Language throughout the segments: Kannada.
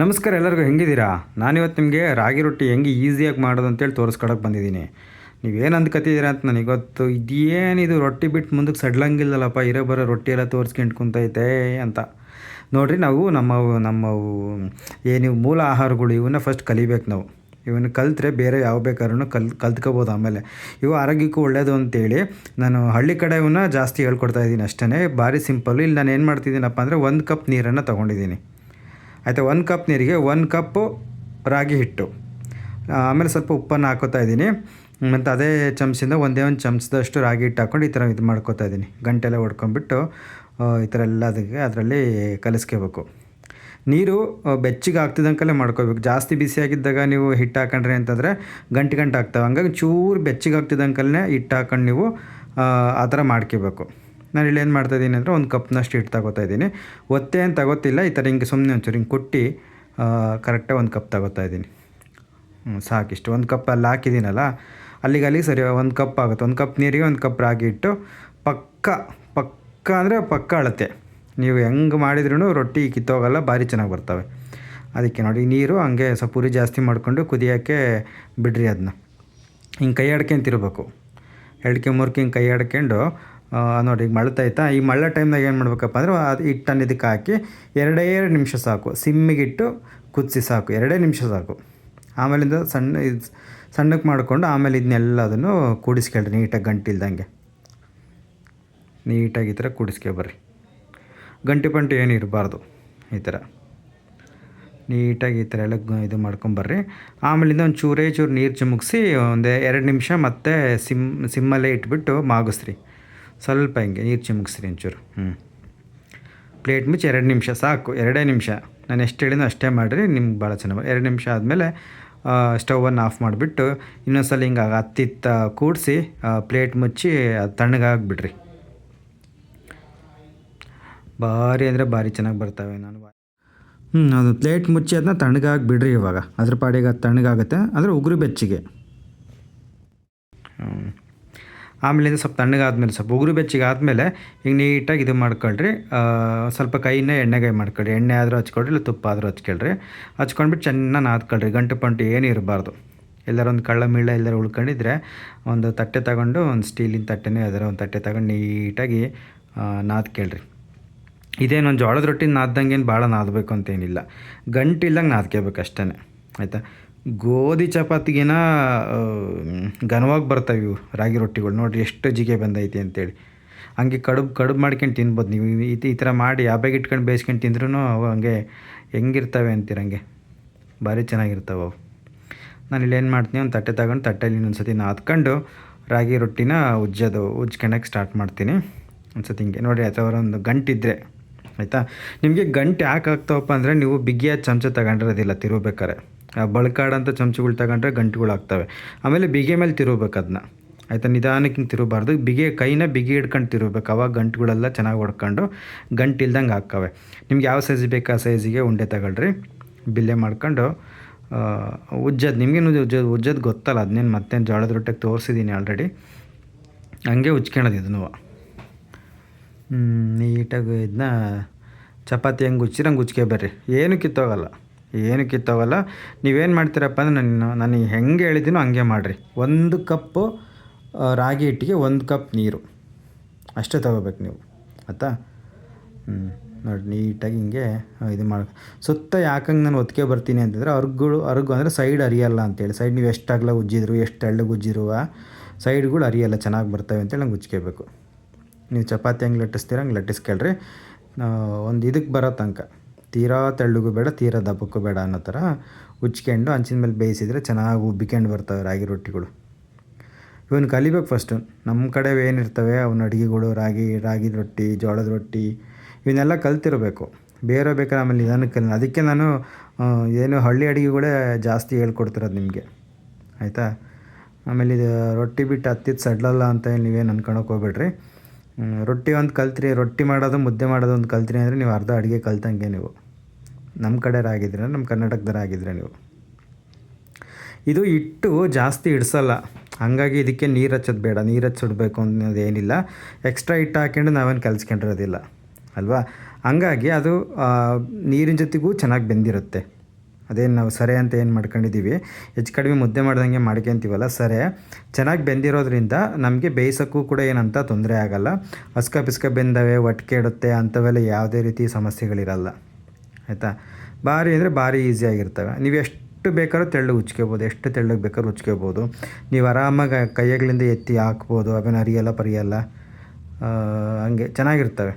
ನಮಸ್ಕಾರ ಎಲ್ಲರಿಗೂ, ಹೆಂಗಿದ್ದೀರಾ? ನಾನಿವತ್ತು ನಿಮಗೆ ರಾಗಿ ರೊಟ್ಟಿ ಹೆಂಗೆ ಈಸಿಯಾಗಿ ಮಾಡೋದು ಅಂತೇಳಿ ತೋರಿಸ್ಕೊಡಕ್ಕೆ ಬಂದಿದ್ದೀನಿ. ನೀವೇನು ಅಂದ್ಕತ್ತಿದ್ದೀರಾ ಅಂತ ನನಗೆ ಗೊತ್ತು. ಇದೇನಿದು, ರೊಟ್ಟಿ ಬಿಟ್ಟು ಮುಂದಕ್ಕೆ ಸಡ್ಲಂಗಿಲ್ಲಲ್ಲಪ್ಪ, ಇರೋ ಬರೋ ರೊಟ್ಟಿ ಎಲ್ಲ ತೋರಿಸ್ಕೊಂಡು ಕುಂತೈತೆ ಅಂತ. ನೋಡಿರಿ, ನಾವು ನಮ್ಮ ನಮ್ಮ ಏನು ಮೂಲ ಆಹಾರಗಳು, ಇವನ್ನ ಫಸ್ಟ್ ಕಲಿಬೇಕು ನಾವು. ಇವನ್ನ ಕಲ್ತ್ರೆ ಬೇರೆ ಯಾವ ಬೇಕಾದ್ರೂ ಕಲ್, ಕಲ್ತ್ಕೋಬೋದು ಆಮೇಲೆ. ಇವು ಆರೋಗ್ಯಕ್ಕೂ ಒಳ್ಳೆಯದು ಅಂತೇಳಿ ನಾನು ಹಳ್ಳಿ ಕಡೆ ಇವನ್ನ ಜಾಸ್ತಿ ಹೇಳ್ಕೊಡ್ತಾ ಇದ್ದೀನಿ ಅಷ್ಟೇ ಭಾರಿ ಸಿಂಪಲ್ಲು ಇಲ್ಲಿ ನಾನು ಏನು ಮಾಡ್ತಿದ್ದೀನಪ್ಪ ಅಂದರೆ, ಒಂದು ಕಪ್ ನೀರನ್ನು ತೊಗೊಂಡಿದ್ದೀನಿ. ಆಯಿತಾ, ಒಂದು ಕಪ್ ನೀರಿಗೆ ಒಂದು ಕಪ್ಪು ರಾಗಿ ಹಿಟ್ಟು. ಆಮೇಲೆ ಸ್ವಲ್ಪ ಉಪ್ಪನ್ನು ಹಾಕೋತಾ ಇದ್ದೀನಿ. ಮತ್ತು ಅದೇ ಚಮಚಿಂದ ಒಂದೇ ಒಂದು ಚಮಚದಷ್ಟು ರಾಗಿ ಹಿಟ್ಟು ಹಾಕ್ಕೊಂಡು ಈ ಥರ ಇದು ಮಾಡ್ಕೋತಾ ಇದ್ದೀನಿ. ಗಂಟೆಲ್ಲ ಹೊಡ್ಕೊಂಡ್ಬಿಟ್ಟು ಈ ಥರ ಎಲ್ಲ ಅದಕ್ಕೆ ಅದರಲ್ಲಿ ಕಲಿಸ್ಕೋಬೇಕು. ನೀರು ಬೆಚ್ಚಿಗೆ ಆಗ್ತಿದ್ದಂಕಲ್ಲೇ ಮಾಡ್ಕೋಬೇಕು ಜಾಸ್ತಿ ಬಿಸಿಯಾಗಿದ್ದಾಗ ನೀವು ಹಿಟ್ಟು ಹಾಕೊಂಡ್ರಿ ಅಂತಂದರೆ ಗಂಟೆ ಗಂಟೆ ಆಗ್ತವೆ. ಹಂಗಾಗಿ ಚೂರು ಬೆಚ್ಚಿಗೆ ಆಗ್ತಿದ್ದಂಕಲ್ಲೇ ಹಿಟ್ಟು ಹಾಕೊಂಡು ನೀವು, ಆ ಥರ ಮಾಡ್ಕೋಬೇಕು ನಾನು ಇಲ್ಲಿ ಏನು ಮಾಡ್ತಾ ಇದ್ದೀನಿ ಅಂದರೆ ಒಂದು ಕಪ್ನಷ್ಟು ಹಿಟ್ಟು ತಗೋತಾ ಇದ್ದೀನಿ. ಒತ್ತೆ ಏನು ತಗೋತಿಲ್ಲ ಈ ಥರ ಹಿಂಗೆ ಸುಮ್ಮನೆ ಒಂಚೂರು ಹಿಂಗೆ ಕುಟ್ಟಿ ಕರೆಕ್ಟಾಗಿ ಒಂದು ಕಪ್ ತಗೋತಾ ಇದ್ದೀನಿ. ಹ್ಞೂ ಸಾಕಿಷ್ಟು. ಒಂದು ಕಪ್ ಅಲ್ಲಿ ಹಾಕಿದ್ದೀನಲ್ಲ, ಅಲ್ಲಿಗೆ ಅಲ್ಲಿಗೆ ಸರಿ, ಒಂದು ಕಪ್ ಆಗುತ್ತೆ. ಒಂದು ಕಪ್ ನೀರಿಗೆ ಒಂದು ಕಪ್ ರಾಗಿ ಇಟ್ಟು ಪಕ್ಕ ಪಕ್ಕ ಅಂದರೆ ಪಕ್ಕ ಅಳತೆ. ನೀವು ಹೆಂಗೆ ಮಾಡಿದ್ರೂ ರೊಟ್ಟಿ ಕಿತ್ತೋಗಲ್ಲ, ಭಾರಿ ಚೆನ್ನಾಗಿ ಬರ್ತವೆ. ಅದಕ್ಕೆ ನೋಡಿ ನೀರು ಹಂಗೆ ಸ್ವಲ್ಪ ಉರಿ ಜಾಸ್ತಿ ಮಾಡಿಕೊಂಡು ಕುದಿಯೋಕ್ಕೆ ಬಿಡ್ರಿ ಅದನ್ನ. ಹಿಂಗೆ ಕೈ ಆಡ್ಕೊಂತಿರ್ಬೇಕು ಎಡ್ಕೆ ಮೂರ್ಕೆ ಹಿಂಗೆ ಕೈ ಆಡ್ಕೊಂಡು ನೋಡಿ, ಈಗ ಮಳ್ತೈತಾ ಈ ಮಳ್ಳ ಟೈಮ್ದಾಗ ಏನು ಮಾಡ್ಬೇಕಪ್ಪ ಅಂದ್ರೆ, ಅದು ಹಿಟ್ಟನ್ನು ಇದಕ್ಕೆ ಹಾಕಿ ಎರಡೇ ಎರಡು ನಿಮಿಷ ಸಾಕು. ಸಿಮ್ಮಿಗಿಟ್ಟು ಕುದಿಸಿ ಸಾಕು. ಎರಡೇ ನಿಮಿಷ ಸಾಕು. ಆಮೇಲಿಂದ ಸಣ್ಣ ಇದು ಸಣ್ಣಕ್ಕೆ ಮಾಡಿಕೊಂಡು ಆಮೇಲೆ ಇದನ್ನೆಲ್ಲ ಅದನ್ನು ಕೂಡಿಸ್ಕೊಳ್ರಿ ನೀಟಾಗಿ ಗಂಟಿಲ್ದಂಗೆ ನೀಟಾಗಿ ಈ ಥರ ಕೂಡಿಸ್ಕೊ ಬರ್ರಿ. ಗಂಟೆ ಪಂಟು ಏನು ಇರಬಾರ್ದು ಈ ಥರ. ನೀಟಾಗಿ ಈ ಥರ ಎಲ್ಲ ಇದು ಮಾಡ್ಕೊಂಬರ್ರಿ ಆಮೇಲಿಂದ ಒಂದು ಚೂರೇ ಚೂರು ನೀರು ಚಿಮುಕ್ಸಿ ಒಂದು ಎರಡು ನಿಮಿಷ ಮತ್ತೆ ಸಿಮ್ ಸಿಮ್ಮಲ್ಲೇ ಇಟ್ಬಿಟ್ಟು ಮಾಗಿಸ್ರಿ. ಸ್ವಲ್ಪ ಹಿಂಗೆ ನೀರು ಚಿಮುಕ್ಸ್ರಿ ಒಂಚೂರು. ಹ್ಞೂ ಪ್ಲೇಟ್ ಮುಚ್ಚಿ ಎರಡು ನಿಮಿಷ, ಸಾಕು, ಎರಡೇ ನಿಮಿಷ. ನಾನು ಎಷ್ಟು ಹೇಳಿನೋ ಅಷ್ಟೇ ಮಾಡಿರಿ, ನಿಮ್ಗೆ ಭಾಳ ಚೆನ್ನಾಗಿ ಎರಡು ನಿಮಿಷ ಆದಮೇಲೆ ಸ್ಟವನ್ನು ಆಫ್ ಮಾಡಿಬಿಟ್ಟು ಇನ್ನೊಂದ್ಸಲ ಹಿಂಗೆ ಹತ್ತಿತ್ತ ಕೂಡಿಸಿ ಪ್ಲೇಟ್ ಮುಚ್ಚಿ ತಣ್ಣಗಾಗ್ಬಿಡ್ರಿ ಭಾರಿ ಅಂದರೆ ಭಾರಿ ಚೆನ್ನಾಗಿ ಬರ್ತವೆ ನಾನು ಹ್ಞೂ ಅದು ಪ್ಲೇಟ್ ಮುಚ್ಚಿ ಅದನ್ನ ತಣ್ಣಗಾಗಿ ಬಿಡ್ರಿ ಇವಾಗ. ಅದ್ರ ಪಾಡಿಗೆ ಅದು ತಣ್ಣಗಾಗುತ್ತೆ ಅಂದರೆ ಉಗುರು ಬೆಚ್ಚಿಗೆ. ಹ್ಮ್. ಆಮೇಲಿಂದ ಸ್ವಲ್ಪ ತಣ್ಣಗಾದ್ಮೇಲೆ ಸ್ವಲ್ಪ ಉಗುರು ಬೆಚ್ಚಿಗೆ ಆದಮೇಲೆ ಈಗ ನೀಟಾಗಿ ಇದು ಮಾಡ್ಕೊಳ್ರಿ. ಸ್ವಲ್ಪ ಕೈನ ಎಣ್ಣೆಗಾಯಿ ಮಾಡ್ಕೊಳ್ರಿ. ಎಣ್ಣೆ ಆದರೂ ಹಚ್ಕೊಳ್ರಿ, ಇಲ್ಲ ತುಪ್ಪ ಆದರೂ ಹಚ್ಕೊಳ್ರಿ. ಹಚ್ಕೊಂಡ್ಬಿಟ್ಟು ಚೆನ್ನಾಗಿ ನಾದ್ಕೊಳ್ರಿ. ಗಂಟು ಪಂಟು ಏನು ಇರಬಾರ್ದು. ಎಲ್ಲರೂ ಒಂದು ಕಳ್ಳ ಮೀಳ ಎಲ್ಲರೂ ಉಳ್ಕೊಂಡಿದ್ರೆ ಒಂದು ತಟ್ಟೆ ತಗೊಂಡು ಒಂದು ಸ್ಟೀಲಿನ ತಟ್ಟೆನೇ, ಅದರ ಒಂದು ತಟ್ಟೆ ತಗೊಂಡು ನೀಟಾಗಿ ನಾದ್ಕೇಳ್ರಿ. ಇದೇನೊಂದು ಜೋಳದ ರೊಟ್ಟಿ ನಾದ್ದಂಗೇನು ಭಾಳ ನಾದಬೇಕು ಅಂತೇನಿಲ್ಲ. ಗಂಟಿಲ್ಲಂಗೆ ನಾದ್ಕೋಬೇಕು ಅಷ್ಟೇ ಆಯಿತಾ? ಗೋಧಿ ಚಪಾತಿಗಿನ ಘನವಾಗಿ ಬರ್ತವೆ ಇವು ರಾಗಿ ರೊಟ್ಟಿಗಳು. ನೋಡಿರಿ ಎಷ್ಟು ಜಿಗೆ ಬಂದೈತಿ ಅಂತೇಳಿ. ಹಂಗೆ ಕಡುಬು ಕಡುಬು ಮಾಡ್ಕೊಂಡು ತಿನ್ಬೋದು ನೀವು. ಈ ಈ ಥರ ಮಾಡಿ ಯಾಬ್ಯಾಗ ಇಟ್ಕೊಂಡು ಬೇಯಿಸ್ಕೊಂಡು ತಿಂದ್ರೂ ಅವು ಹಂಗೆ ಹೆಂಗಿರ್ತವೆ ಅಂತೀರ ಹಂಗೆ. ಭಾರಿ ಚೆನ್ನಾಗಿರ್ತವೆ ಅವು. ನಾನು ಇಲ್ಲೇನು ಮಾಡ್ತೀನಿ, ಒಂದು ತಟ್ಟೆ ತಗೊಂಡು ತಟ್ಟೆಯಲ್ಲಿ ಇನ್ನೊಂದು ಸತಿ ನಾದ್ಕೊಂಡು ರಾಗಿ ರೊಟ್ಟಿನ ಉಜ್ಜೋದು ಉಜ್ಕೊಳಕ್ಕೆ ಸ್ಟಾರ್ಟ್ ಮಾಡ್ತೀನಿ. ಒಂದು ಸತಿ ಹಿಂಗೆ ನೋಡಿ ಅಥವಾ ಒಂದು ಗಂಟಿದ್ದರೆ ಆಯಿತಾ? ನಿಮಗೆ ಗಂಟು ಯಾಕೆ ಆಗ್ತಾವಪ್ಪ ಅಂದರೆ ನೀವು ಬಿಗಿಯಾದ ಚಮಚ ತಗೊಂಡಿರೋದಿಲ್ಲ ತಿರುಬೇಕಾರೆ ಬಳ್ಕಾಡಂಥ ಚಮಚಗಳು ತಗೊಂಡ್ರೆ ಗಂಟುಗಳು ಆಗ್ತವೆ ಆಮೇಲೆ ಬಿಗೆ ಮೇಲೆ ತಿರುಗಬೇಕು ಅದನ್ನ ಆಯಿತಾ, ನಿಧಾನಕ್ಕೆ ಹಿಂಗೆ ತಿರುಗಬಾರ್ದು. ಬಿಗೆ ಕೈನ ಬಿಗಿ ಹಿಡ್ಕೊಂಡು ತಿರುಗಬೇಕು. ಅವಾಗ ಗಂಟುಗಳೆಲ್ಲ ಚೆನ್ನಾಗಿ ಹೊಡ್ಕೊಂಡು ಗಂಟು ಇಲ್ದಂಗೆ ಹಾಕ್ಕವೆ ನಿಮ್ಗೆ ಯಾವ ಸೈಜ್ ಬೇಕು ಆ ಸೈಜಿಗೆ ಉಂಡೆ ತಗೊಳ್ರಿ. ಬಿಲ್ಲೆ ಮಾಡ್ಕೊಂಡು ಉಜ್ಜೋದು, ನಿಮಗೇನು ಉಜ್ಜೋದು ಉಜ್ಜೋದು ಗೊತ್ತಲ್ಲ ಅದನ್ನೇನು ಮತ್ತೇನು ಜೋಳದ ರೊಟ್ಟಿಗೆ ತೋರಿಸಿದ್ದೀನಿ ಆಲ್ರೆಡಿ ಹಂಗೆ ಉಜ್ಕೊಳೋದು ಇದನ್ನು ನೀಟಾಗಿ ಇದನ್ನ ಚಪಾತಿ ಹೆಂಗೆ ಉಚ್ಚಿರಂಗೆ ಉಜ್ಕೆ ಬರ್ರಿ. ಏನು ಕಿತ್ತೋಗಲ್ಲ. ಏನು ಕಿತ್ತೋಗಲ್ಲ ನೀವೇನು ಮಾಡ್ತೀರಪ್ಪ ಅಂದ್ರೆ ನಾನು ನನಗೆ ಹೆಂಗೆ ಹೇಳಿದ್ದೀನೋ ಹಂಗೆ ಮಾಡಿರಿ. ಒಂದು ಕಪ್ಪು ರಾಗಿ ಹಿಟ್ಟಿಗೆ ಒಂದು ಕಪ್ ನೀರು. ಅಷ್ಟೇ ತಗೋಬೇಕು ನೀವು. ಆಯ್ತಾ? ಹ್ಞೂ ನೋಡಿ ನೀಟಾಗಿ ಹಿಂಗೆ ಇದು ಮಾಡಿ ಸುತ್ತ ಯಾಕಂಗೆ ನಾನು ಒತ್ತಿಗೆ ಬರ್ತೀನಿ ಅಂತಂದರೆ ಅರ್ಗುಗಳು ಅರ್ಗು ಅಂದರೆ ಸೈಡ್ ಅರಿಯಲ್ಲ ಅಂತೇಳಿ. ಸೈಡ್ ನೀವು ಎಷ್ಟು ಅಗಲ ಉಜ್ಜಿದ್ರು, ಎಷ್ಟು ತೆಳ್ಳಗೆ ಉಜ್ಜಿರುವ ಸೈಡ್ಗಳು ಅರಿಯಲ್ಲ ಚೆನ್ನಾಗಿ ಬರ್ತವೆ ಅಂತೇಳಿ ನಂಗೆ ಉಜ್ಕೋಬೇಕು ನೀವು ಚಪಾತಿ ಹೆಂಗೆ ಲಟ್ಟಿಸ್ತೀರ ಹಂಗೆ ಲಟ್ಟಿಸ್ಕೇಳ್ರಿ. ಒಂದು ಇದಕ್ಕೆ ಬರೋ ತನಕ. ತೀರಾ ತೆಳ್ಳಗೂ ಬೇಡ, ತೀರಾ ದಪ್ಪಕ್ಕೂ ಬೇಡ ಅನ್ನೋ ಥರ ಉಚ್ಕೊಂಡು ಹಂಚಿನ ಮೇಲೆ ಬೇಯಿಸಿದರೆ ಚೆನ್ನಾಗಿ ಉಬ್ಬಿಕೊಂಡು ಬರ್ತವೆ ರಾಗಿ ರೊಟ್ಟಿಗಳು. ಇವನು ಕಲಿಬೇಕು ಫಸ್ಟು ನಮ್ಮ ಕಡೆ ಏನಿರ್ತವೆ, ಅವನ ಅಡುಗೆಗಳು, ರಾಗಿ ರಾಗಿ ರೊಟ್ಟಿ, ಜೋಳದ ರೊಟ್ಟಿ, ಇವನ್ನೆಲ್ಲ ಕಲ್ತಿರಬೇಕು. ಬೇರೆ ಬೇಕಾದ್ರೆ ಆಮೇಲೆ ನಿಧಾನಕ್ಕೆ ಕಲಿ ಅದಕ್ಕೆ ನಾನು ಏನು ಹಳ್ಳಿ ಅಡುಗೆಗಳೇ ಜಾಸ್ತಿ ಹೇಳ್ಕೊಡ್ತಿರೋದು ನಿಮಗೆ. ಆಯಿತಾ? ಆಮೇಲೆ ಇದು ರೊಟ್ಟಿ ಬಿಟ್ಟು ಹತ್ತಿದ್ದು ಸಡ್ಲಲ್ಲ ಅಂತ ಹೇಳಿ ನೀವೇನು ಅನ್ಕೊಳಕ್ಕೆ ಹೋಗ್ಬೇಡ್ರಿ. ರೊಟ್ಟಿ ಒಂದು ಕಲ್ತ್ರಿ, ರೊಟ್ಟಿ ಮಾಡೋದು, ಮುದ್ದೆ ಮಾಡೋದು ಒಂದು ಕಲ್ತ್ರಿ ಅಂದರೆ ನೀವು ಅರ್ಧ ಅಡುಗೆ ಕಲ್ತಂಗೆ ನೀವು. ನಮ್ಮ ಕಡೆ ಆಗಿದ್ರೆ ನಮ್ಮ ಕರ್ನಾಟಕದವರಾಗಿದ್ದರೆ ನೀವು. ಇದು ಹಿಟ್ಟು ಜಾಸ್ತಿ ಇಡಿಸಲ್ಲ. ಹಾಗಾಗಿ ಇದಕ್ಕೆ ನೀರು ಹಚ್ಚೋದು ಬೇಡ. ನೀರು ಹಚ್ಚಿಡ್ಬೇಕು ಅನ್ನೋದು ಏನಿಲ್ಲ. ಎಕ್ಸ್ಟ್ರಾ ಹಿಟ್ಟು ಹಾಕ್ಕೊಂಡು ನಾವೇನು ಕಲ್ಸ್ಕೊಂಡಿರೋದಿಲ್ಲ. ಅಲ್ವಾ? ಹಂಗಾಗಿ ಅದು ನೀರಿನ ಜೊತೆಗೂ ಚೆನ್ನಾಗಿ ಬೆಂದಿರುತ್ತೆ. ಅದೇನು ನಾವು ಸರಿ ಅಂತ ಏನು ಮಾಡ್ಕೊಂಡಿದ್ದೀವಿ ಹೆಚ್ಚು ಕಡಿಮೆ ಮುದ್ದೆ ಮಾಡ್ದಂಗೆ ಮಾಡ್ಕೊತೀವಲ್ಲ ಸರಿ. ಚೆನ್ನಾಗಿ ಬೆಂದಿರೋದ್ರಿಂದ ನಮಗೆ ಬೇಯಿಸೋಕ್ಕೂ ಕೂಡ ಏನಂತ ತೊಂದರೆ ಆಗೋಲ್ಲ. ಹಸ್ಕ ಪಿಸ್ಕ ಬೆಂದವೆ ಒಟ್ಟಿಗೆ ಇಡುತ್ತೆ, ಅಂಥವೆಲ್ಲ ಯಾವುದೇ ರೀತಿ ಸಮಸ್ಯೆಗಳಿರಲ್ಲ. ಆಯಿತಾ? ಭಾರಿ ಅಂದರೆ ಭಾರಿ ಈಸಿಯಾಗಿರ್ತವೆ ನೀವು ಎಷ್ಟು ಬೇಕಾದ್ರೂ ತೆಳ್ಳಗೆ ಉಚ್ಕೋಬೋದು. ಎಷ್ಟು ತೆಳ್ಳಗೆ ಬೇಕಾದ್ರೂ ಉಚ್ಕೋಬೋದು. ನೀವು ಆರಾಮಾಗಿ ಕೈಯಗಳಿಂದ ಎತ್ತಿ ಹಾಕ್ಬೋದು. ಅವೇನು ಅರಿಯಲ್ಲ ಪರಿಯಲ್ಲ. ಹಂಗೆ ಚೆನ್ನಾಗಿರ್ತವೆ.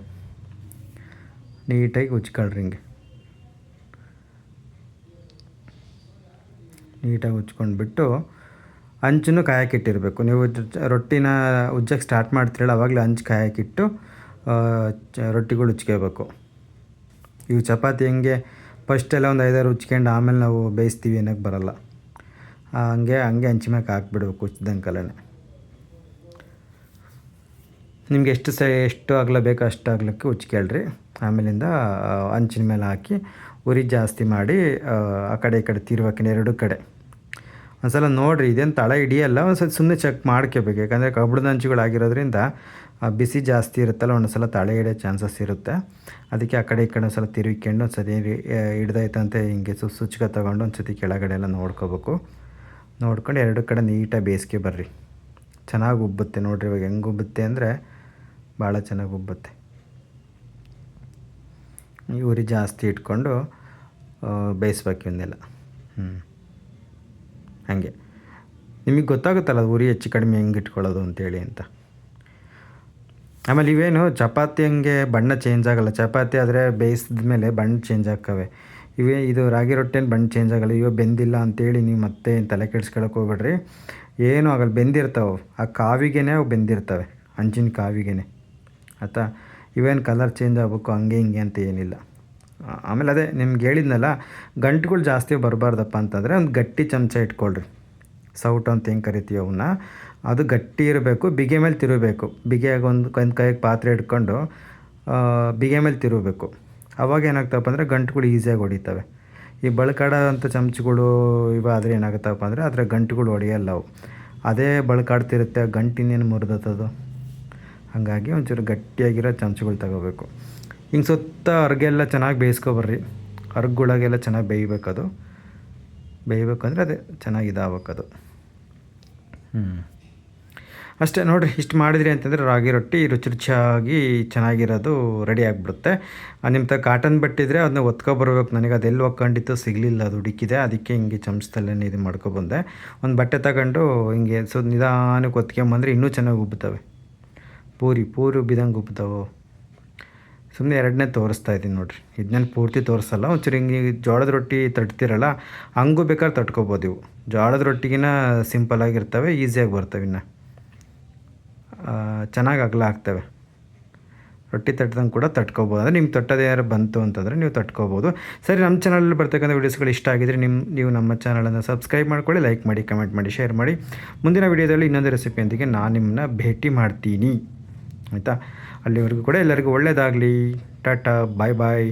ನೀಟಾಗಿ ಉಚ್ಕೊಳ್ರಿ ಹಿಂಗೆ. ನೀಟಾಗಿ ಉಚ್ಕೊಂಡ್ಬಿಟ್ಟು ಹಂಚನ್ನು ಕಾಯಕ್ಕಿಟ್ಟಿರಬೇಕು. ನೀವು ರೊಟ್ಟಿನ ಉಜ್ಜಕ್ಕೆ ಸ್ಟಾರ್ಟ್ ಮಾಡ್ತಿರಲ್ಲ, ಅವಾಗಲೇ ಹಂಚು ಕಾಯಕ್ಕಿಟ್ಟು ರೊಟ್ಟಿಗಳು ಉಚ್ಕೋಬೇಕು. ಇವು ಚಪಾತಿ ಹೆಂಗೆ ಫಸ್ಟೆಲ್ಲ ಒಂದು ಐದಾರು ಉಚ್ಕೊಂಡು ಆಮೇಲೆ ನಾವು ಬೇಯಿಸ್ತೀವಿ ಅನ್ನೋಕ್ಕೆ ಬರೋಲ್ಲ. ಹಂಗೆ ಹಂಗೆ ಹಂಚಿ ಮ್ಯಾಕೆ ಹಾಕ್ಬಿಡ್ಬೇಕು ಕಲೆನೆ. ನಿಮ್ಗೆ ಎಷ್ಟು ಸ ಎಷ್ಟು ಆಗಲ ಬೇಕೋ ಅಷ್ಟು ಆಗ್ಲಕ್ಕೆ ಉಚ್ಕೇಳ್ರಿ. ಆಮೇಲಿಂದ ಹಂಚಿನ ಮೇಲೆ ಹಾಕಿ ಉರಿ ಜಾಸ್ತಿ ಮಾಡಿ ಆ, ಕಡೆ ಈ ಕಡೆ ತಿರ್ವಾಕಿನ ಎರಡು ಕಡೆ. ಒಂದ್ಸಲ ನೋಡಿರಿ ಇದೇನು ತಳ ಹಿಡಿಯಲ್ಲ ಒಂದು ಸ್ವಲ್ಪ ಸುಮ್ಮನೆ ಚೆಕ್ ಮಾಡ್ಕೋಬೇಕು. ಯಾಕಂದರೆ ಕಬ್ಬಣದ ಹಂಚುಗಳಾಗಿರೋದ್ರಿಂದ ಬಿಸಿ ಜಾಸ್ತಿ ಇರುತ್ತಲ್ಲ ಒಂದೊಂದ್ಸಲ ತಳೆ ಹಿಡಿಯೋ ಚಾನ್ಸಸ್ ಇರುತ್ತೆ. ಅದಕ್ಕೆ ಆ ಕಡೆ ಈ ಕಡೆ ಒಂದ್ಸಲ ತಿರುಗಿಕೊಂಡು ಒಂದು ಸತಿ ಹಿಡ್ದೈತಂತೆ ಹಿಂಗೆ ಸು, ಸುಚ್ಕ ತೊಗೊಂಡು ಒಂದು ಸತಿ ಕೆಳಗಡೆ ಎಲ್ಲ ನೋಡ್ಕೋಬೇಕು. ನೋಡ್ಕೊಂಡು ಎರಡು ಕಡೆ ನೀಟಾಗಿ ಬೇಸಿಗೆ ಬರ್ರಿ. ಚೆನ್ನಾಗಿ ಉಬ್ಬುತ್ತೆ ನೋಡಿರಿ, ಇವಾಗ ಹೆಂಗೆ ಉಬ್ಬುತ್ತೆ ಅಂದರೆ ಭಾಳ ಚೆನ್ನಾಗಿ ಉಬ್ಬುತ್ತೆ. ಈ ಉರಿ ಜಾಸ್ತಿ ಇಟ್ಕೊಂಡು ಬೇಯಿಸ್ಬೇಕು ಇವನ್ನೆಲ್ಲ. ಹ್ಞೂ ಹಾಗೆ. ನಿಮಗೆ ಗೊತ್ತಾಗುತ್ತಲ್ಲ ಅದು ಉರಿ ಹೆಚ್ಚು ಕಡಿಮೆ ಹೆಂಗೆ ಇಟ್ಕೊಳ್ಳೋದು ಅಂತೇಳಿ ಅಂತ. ಆಮೇಲೆ ಇವೇನು ಚಪಾತಿ ಹಂಗೆ ಬಣ್ಣ ಚೇಂಜ್ ಆಗಲ್ಲ. ಚಪಾತಿ ಆದರೆ ಬೇಯಿಸಿದ ಮೇಲೆ ಬಣ್ಣ ಚೇಂಜ್ ಆಗ್ತವೆ. ಇವೇ ಇದು ರಾಗಿ ರೊಟ್ಟೆನ ಬಣ್ಣ ಚೇಂಜ್ ಆಗಲ್ಲ. ಇವಾಗ ಬೆಂದಿಲ್ಲ ಅಂತೇಳಿ ನೀವು ಮತ್ತೆ ತಲೆ ಕೆಡ್ಸ್ಕೊಳಕ್ಕೆ ಹೋಗ್ಬೇಡ್ರಿ. ಏನೂ ಆಗಲ್ಲ. ಬೆಂದಿರ್ತಾವೆ. ಆ ಕಾವಿಗೆನೇ ಅವು ಬೆಂದಿರ್ತವೆ. ಹಂಚಿನ ಕಾವಿಗೆನೆ. ಆಯಿತಾ? ಇವೇನು ಕಲರ್ ಚೇಂಜ್ ಆಗಬೇಕು? ಹಂಗೆ ಹಿಂಗೆ ಅಂತ ಏನಿಲ್ಲ. ಆಮೇಲೆ ಅದೇ ನಿಮ್ಗೆ ಹೇಳಿದ್ನಲ್ಲ, ಗಂಟುಗಳು ಜಾಸ್ತಿ ಬರಬಾರ್ದಪ್ಪ ಅಂತಂದರೆ ಒಂದು ಗಟ್ಟಿ ಚಮಚ ಇಟ್ಕೊಳ್ರಿ. ಸೌಟು ಅಂತ ಹೆಂಗೆ ಕರಿತೀವಿ ಅವನ್ನ ಅದು ಗಟ್ಟಿ ಇರಬೇಕು ಬಿಗೆ ಮೇಲೆ ತಿರುಗಬೇಕು. ಬಿಗಿಯಾಗಿ ಒಂದು ಒಂದು ಕೈಗೆ ಪಾತ್ರೆ ಇಟ್ಕೊಂಡು ಬಿಗೆ ಮೇಲೆ ತಿರುಗಬೇಕು. ಅವಾಗ ಏನಾಗ್ತಪ್ಪ ಅಂದರೆ ಗಂಟುಗಳು ಈಸಿಯಾಗಿ ಹೊಡಿತವೆ. ಈ ಬಳಕಾಡ ಚಮಚಗಳು ಚಮಚಗಳು ಇವಾದರೆ ಏನಾಗುತ್ತಪ್ಪ ಅಂದರೆ ಅದರ ಗಂಟುಗಳು ಹೊಡೆಯಲ್ಲ ಅವು. ಅದೇ ಬಳಕಾಡ್ತಿರುತ್ತೆ ಗಂಟಿನೇನು ಮುರಿದತ್ತದು ಹಾಗಾಗಿ ಒಂಚೂರು ಗಟ್ಟಿಯಾಗಿರೋ ಚಮಚಗಳು ತಗೋಬೇಕು. ಹಿಂಗೆ ಸುತ್ತ ಅರ್ಗೆಲ್ಲ ಚೆನ್ನಾಗಿ ಬೇಯಿಸ್ಕೊಬರ್ರಿ. ಅರ್ಗುಳಾಗೆಲ್ಲ ಚೆನ್ನಾಗಿ ಬೇಯಬೇಕು ಅದು ಬೇಯಬೇಕಂದ್ರೆ ಅದೇ ಚೆನ್ನಾಗಿ ಇದಾಗಬೇಕದು. ಹ್ಞೂ ಅಷ್ಟೇ ನೋಡಿರಿ, ಇಷ್ಟು ಮಾಡಿದ್ರಿ ಅಂತಂದರೆ ರಾಗಿ ರೊಟ್ಟಿ ರುಚಿ ರುಚಿಯಾಗಿ ಚೆನ್ನಾಗಿರೋದು ರೆಡಿ ಆಗಿಬಿಡುತ್ತೆ. ನಿಮ್ಮ ತ ಕಾಟನ್ ಬಟ್ಟಿದ್ರೆ ಅದನ್ನ ಒತ್ಕೊಬರ್ಬೇಕು. ನನಗೆ ಅದೆಲ್ಲಿ ಒಕ್ಕೊಂಡಿತ್ತು ಸಿಗಲಿಲ್ಲ, ಅದು ಹುಡುಕಿದೆ. ಅದಕ್ಕೆ ಹಿಂಗೆ ಚಮಚದಲ್ಲೇ ಇದು ಮಾಡ್ಕೊಬಂದೆ. ಒಂದು ಬಟ್ಟೆ ತಗೊಂಡು ಹಿಂಗೆ ಸೊ ನಿಧಾನಕ್ಕೆ ಒತ್ಕೊಂಬಂದ್ರೆ ಇನ್ನೂ ಚೆನ್ನಾಗಿ ಉಬ್ಬುತ್ತವೆ. ಪೂರಿ ಪೂರಿ ಉಬ್ಬಿದಂಗೆ ಉಬ್ತಾವೆ ಸುಮ್ಮನೆ ಎರಡನೇ ತೋರಿಸ್ತಾ ಇದ್ದೀನಿ ನೋಡಿರಿ. ಇದನ್ನೇನು ಪೂರ್ತಿ ತೋರಿಸಲ್ಲ. ಒಂಚೂರು ಹಿಂಗೆ ಜೋಳದ ರೊಟ್ಟಿ ತಟ್ತಿರಲ್ಲ, ಹಂಗೂ ಬೇಕಾದ್ರೆ ತಟ್ಕೊಬೋದು ಇವು. ಜೋಳದ ರೊಟ್ಟಿಗಿನ ಸಿಂಪಲಾಗಿರ್ತವೆ ಈಸಿಯಾಗಿ ಬರ್ತವೆ ಇನ್ನು. ಚೆನ್ನಾಗಿ ಅಗಲ ಆಗ್ತವೆ. ರೊಟ್ಟಿ ತಟ್ಟದಂಗೆ ಕೂಡ ತಟ್ಕೋಬೋದು. ಅಂದರೆ ನಿಮ್ಗೆ ತಟ್ಟೋದು ಯಾರು ಬಂತು ಅಂತಂದರೆ ನೀವು ತಟ್ಕೋಬೋದು. ಸರಿ ನಮ್ಮ ಚಾನಲಲ್ಲಿ ಬರ್ತಕ್ಕಂಥ ವೀಡಿಯೋಸ್ಗಳು ಇಷ್ಟ ಆಗಿದ್ರೆ ನಿಮ್ಮ ನೀವು ನಮ್ಮ ಚಾನಲನ್ನು ಸಬ್ಸ್ಕ್ರೈಬ್ ಮಾಡ್ಕೊಳ್ಳಿ ಲೈಕ್ ಮಾಡಿ ಕಮೆಂಟ್ ಮಾಡಿ ಶೇರ್ ಮಾಡಿ. ಮುಂದಿನ ವೀಡಿಯೋದಲ್ಲಿ ಇನ್ನೊಂದು ರೆಸಿಪಿಯೊಂದಿಗೆ ನಾನು ನಿಮ್ಮನ್ನ ಭೇಟಿ ಮಾಡ್ತೀನಿ. ಆಯಿತಾ? ಅಲ್ಲಿವರೆಗೂ ಕೂಡ ಎಲ್ಲರಿಗೂ ಒಳ್ಳೆಯದಾಗಲಿ ಟಾಟಾ ಬಾಯ್ ಬಾಯ್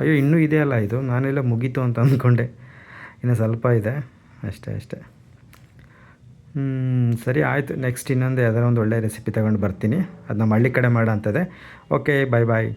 ಅಯ್ಯೋ, ಇನ್ನೂ ಇದೆ ಅಲ್ಲ ಇದು? ನಾನೆಲ್ಲ ಮುಗೀತು ಅಂತ ಅಂದ್ಕೊಂಡೆ. ಇನ್ನು ಸ್ವಲ್ಪ ಇದೆ. ಅಷ್ಟೇ ಅಷ್ಟೇ. ಹ್ಞೂ ಸರಿ, ಆಯಿತು. ನೆಕ್ಸ್ಟ್ ಇನ್ನೊಂದು ಯಾವ್ದಾರ ಒಂದು ಒಳ್ಳೆಯ ರೆಸಿಪಿ ತಗೊಂಡು ಬರ್ತೀನಿ. ಅದು ನಮ್ಮ ಹಳ್ಳಿ ಕಡೆ ಮಾಡೋ ಅಂಥದ್ದೇ ಓಕೆ ಬಾಯ್ ಬಾಯ್